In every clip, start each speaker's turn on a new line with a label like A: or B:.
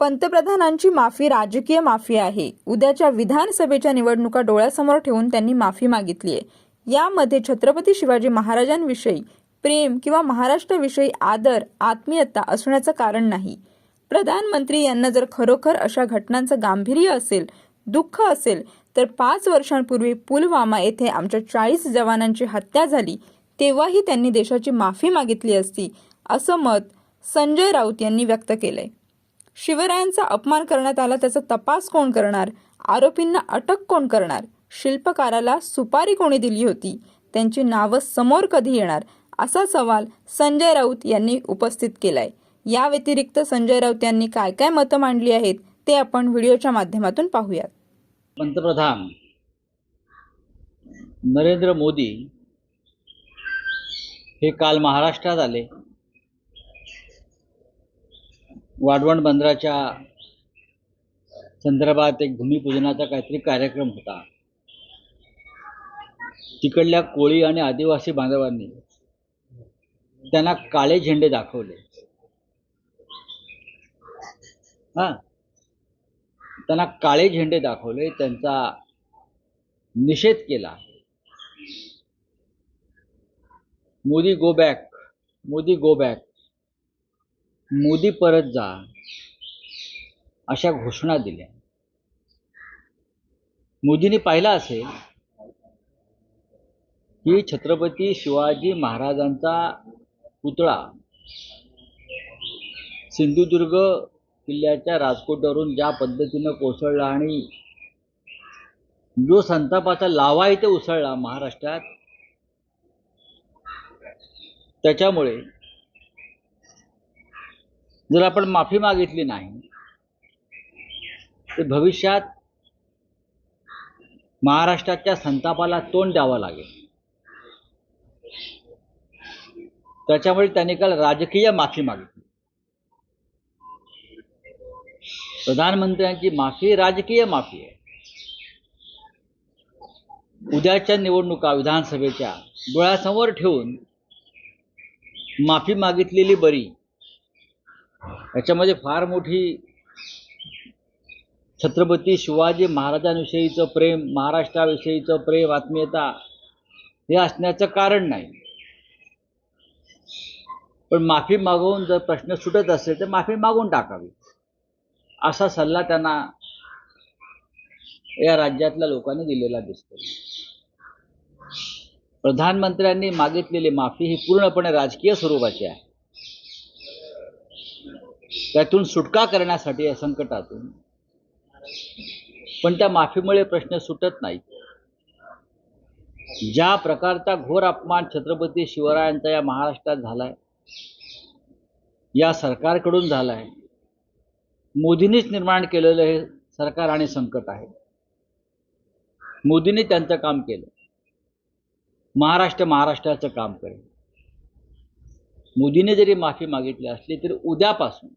A: पंतप्रधानांची माफी राजकीय माफी आहे. उद्याच्या विधानसभेच्या निवडणुका डोळ्यासमोर ठेवून त्यांनी माफी मागितली आहे. यामध्ये छत्रपती शिवाजी महाराजांविषयी प्रेम किंवा महाराष्ट्राविषयी आदर आत्मीयता असण्याचं कारण नाही. प्रधानमंत्री यांना जर खरोखर अशा घटनांचं गांभीर्य असेल दुःख असेल तर पाच वर्षांपूर्वी पुलवामा येथे आमच्या चाळीस जवानांची हत्या झाली तेव्हाही त्यांनी देशाची माफी मागितली असती असं मत संजय राऊत यांनी व्यक्त केलंय. शिवरायांचा अपमान करण्यात आला त्याचा तपास कोण करणार? आरोपींना अटक कोण करणार? शिल्पकाराला सुपारी कोणी दिली होती? त्यांची नावं समोर कधी येणार? असा सवाल संजय राऊत यांनी उपस्थित केलाय. या व्यतिरिक्त संजय राऊत यांनी काय काय मतं मांडली आहेत ते आपण व्हिडिओच्या माध्यमातून पाहूयात.
B: पंतप्रधान नरेंद्र मोदी हे काल महाराष्ट्रात आले. वाढवण बंदराच्या संदर्भात एक भूमिपूजनाचा काहीतरी कार्यक्रम होता. तिकडल्या कोळी आणि आदिवासी बांधवांनी त्यांना काळे झेंडे दाखवले. हा. त्यांना काळे झेंडे दाखवले त्यांचा निषेध केला. Modi go back Modi go back Modi परत जा अशा घोषणा दिल्या. मोदींनी पाहिलं असेल की छत्रपती शिवाजी महाराजांचा पुतळा सिंधुदुर्ग किल्ल्याच्या राजकोटवरून ज्या पद्धतीनं कोसळला आणि जो संतापाचा लावा इथे उसळला महाराष्ट्रात त्याच्यामुळे जर आपण माफी मागितली नाही तर भविष्यात महाराष्ट्राच्या संतापाला तोंड द्यावं लागेल. त्याच्यामुळे त्यांनी काल राजकीय माफी मागितली. प्रधानमंत्र्यांची माफी राजकीय माफी आहे. उद्याच्या निवडणुका विधानसभेच्या डोळ्यासमोर ठेवून माफी मागितलेली बरी याच्यामध्ये फार मोठी छत्रपती शिवाजी महाराजांविषयीचं प्रेम महाराष्ट्राविषयीचं प्रेम आत्मीयता हे असण्याचं कारण नाही. पण माफी मागवून जर प्रश्न सुटत असेल तर माफी मागून टाकावी. असा सल्ला त्यांना या राज्यातल्या लोकांनी दिलेला दिसतो प्रधानमंत्र्यांनी मागितलेली माफी ही पूर्णपणे राजकीय स्वरूपाची आहे. त्यातून सुटका करण्यासाठी या संकटातून. पण त्या माफीमुळे प्रश्न सुटत नाहीत. ज्या प्रकारचा घोर अपमान छत्रपती शिवरायांचा या महाराष्ट्रात झालाय या सरकारकडून झालाय मोदींनीच निर्माण केलेलं हे सरकार आणि संकट आहे. मोदींनी त्यांचं काम केलं. महाराष्ट्र महाराष्ट्राचं काम करेल. मोदीने जरी माफी मागितली असली तरी उद्यापासून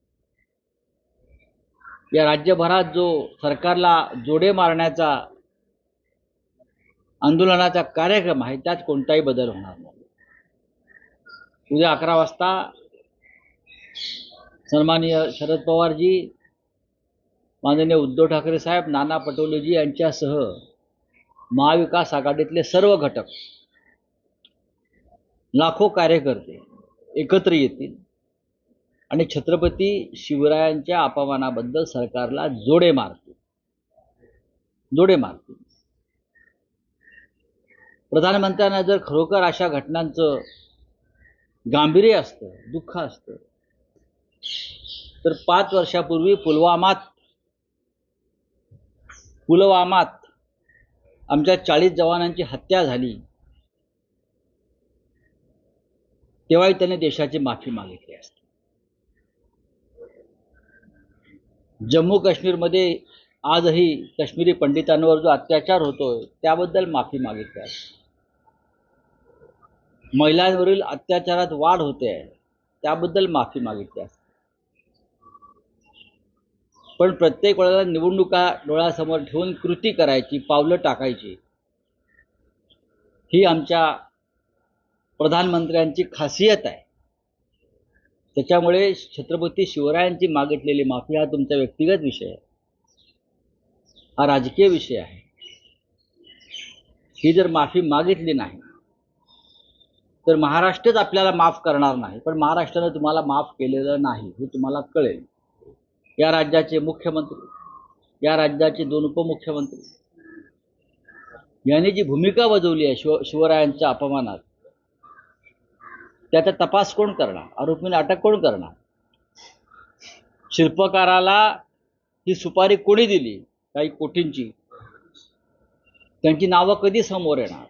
B: या राज्यभरात जो सरकारला जोडे मारण्याचा आंदोलनाचा कार्यक्रम आहे त्यात कोणताही बदल होणार नाही. उद्या अकरा वाजता सन्माननीय शरद पवारजी माननीय उद्धव ठाकरे साहेब नाना पटोलेजी यांच्यासह महाविकास आघाडीतले सर्व घटक लाखो कार्यकर्ते एकत्र येतील. आणि छत्रपती शिवरायांच्या अपमानाबद्दल सरकारला जोडे मारतील. जोडे मारतील. प्रधानमंत्र्यांना जर खरोखर अशा घटनांचं गांभीर्य असतं दुःख असतं तर पाच वर्षापूर्वी पुलवामात पुलवामात आमच्या चाळीस जवानांची हत्या झाली. तेव्हाही त्याने देशाची माफी मागितली असते. जम्मू काश्मीरमध्ये आजही काश्मीरी पंडितांवर जो अत्याचार होतोय त्याबद्दल माफी मागितली आहे. महिलांवरील अत्याचारात वाढ होते आहे त्याबद्दल माफी मागितली आहे. पण प्रत्येक वेळेला निवडणुका डोळ्यासमोर ठेवून कृती करायची पावलं टाकायची ही आमच्या प्रधानमंत्र्यांची खासियत आहे. त्याच्यामुळे छत्रपती शिवरायांची मागितलेली माफी हा तुमचा व्यक्तिगत विषय आहे. हा राजकीय विषय आहे. ही जर माफी मागितली नाही तर महाराष्ट्रच आपल्याला माफ करणार नाही. पण महाराष्ट्रानं तुम्हाला माफ केलेलं नाही हे तुम्हाला कळेल. या राज्याचे मुख्यमंत्री या राज्याचे दोन उपमुख्यमंत्री यांनी जी भूमिका बजावली आहे शिव शिवरायांच्या अपमानात त्याचा तपास कोण करणार? आरोपींना अटक कोण करणार? शिल्पकाराला ही सुपारी कोणी दिली? काही कोटींची. त्यांची नावं कधी समोर येणार?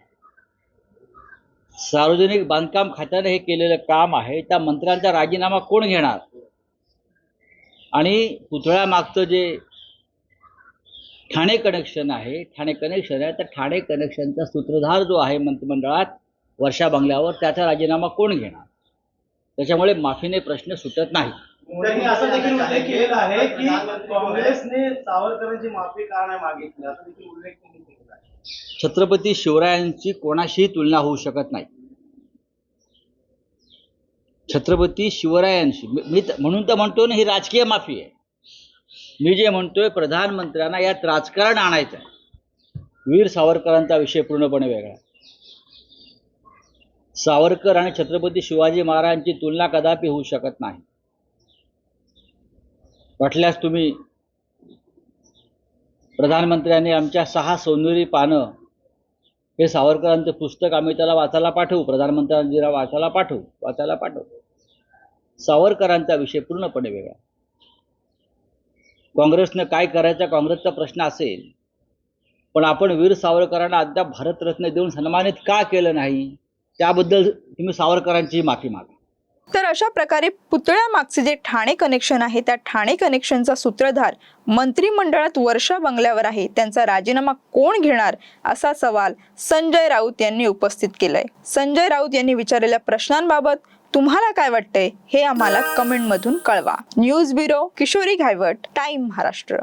B: सार्वजनिक बांधकाम खात्याने हे केलेलं काम आहे. त्या मंत्र्यांचा राजीनामा कोण घेणार? आणि पुतळ्यामागचं जे ठाणे कनेक्शन आहे ठाणे कनेक्शन आहे तर ठाणे कनेक्शनचा सूत्रधार जो आहे मंत्रिमंडळात वर्षा बंगल्यावर त्याचा राजीनामा कोण घेणार? त्याच्यामुळे माफीने प्रश्न सुटत नाही.
C: त्यांनी असं देखील उल्लेख केलेला आहे की काँग्रेसने सावरकरांची माफी का नाही मागितली? असा देखील उल्लेख त्यांनी केलेला आहे.
B: छत्रपती शिवरायांची कोणाशीही तुलना होऊ शकत नाही. छत्रपती शिवरायांशी मी म्हणून तर म्हणतो ना ही राजकीय माफी आहे. मी जे म्हणतोय प्रधानमंत्र्यांना यात राजकारण आणायचं आहे वीर सावरकरांचा विषय पूर्णपणे वेगळा. सावरकर आणि छत्रपती शिवाजी महाराजांची तुलना कदापि होऊ शकत नाही. वाटल्यास तुम्ही प्रधानमंत्र्यांनी आमच्या सहा सोनेरी पानं हे सावरकरांचं पुस्तक आम्ही त्याला वाचायला पाठवू. प्रधानमंत्र्यांना वाचायला पाठवू. वाचायला पाठवू. सावरकरांचा विषय पूर्णपणे वेगळा. काँग्रेसनं काय करायचा काँग्रेसचा प्रश्न असेल पण आपण वीर सावरकरांना अद्याप भारतरत्न देऊन सन्मानित का केलं नाही? त्याबद्दल तुम्ही सावरकरांची माफी मागा.
A: तर अशा प्रकारे पुतळ्यामागचे जे ठाणे कनेक्शन आहे त्या ठाणे कनेक्शनचा सूत्रधार मंत्रिमंडळात वर्षा बंगल्यावर आहे. त्यांचा राजीनामा कोण घेणार असा सवाल संजय राऊत यांनी उपस्थित केलाय. संजय राऊत यांनी विचारलेल्या प्रश्नांबाबत तुम्हाला काय वाटतंय हे आम्हाला कमेंटमधून कळवा. News bureau Kishori Ghaywat time Maharashtra.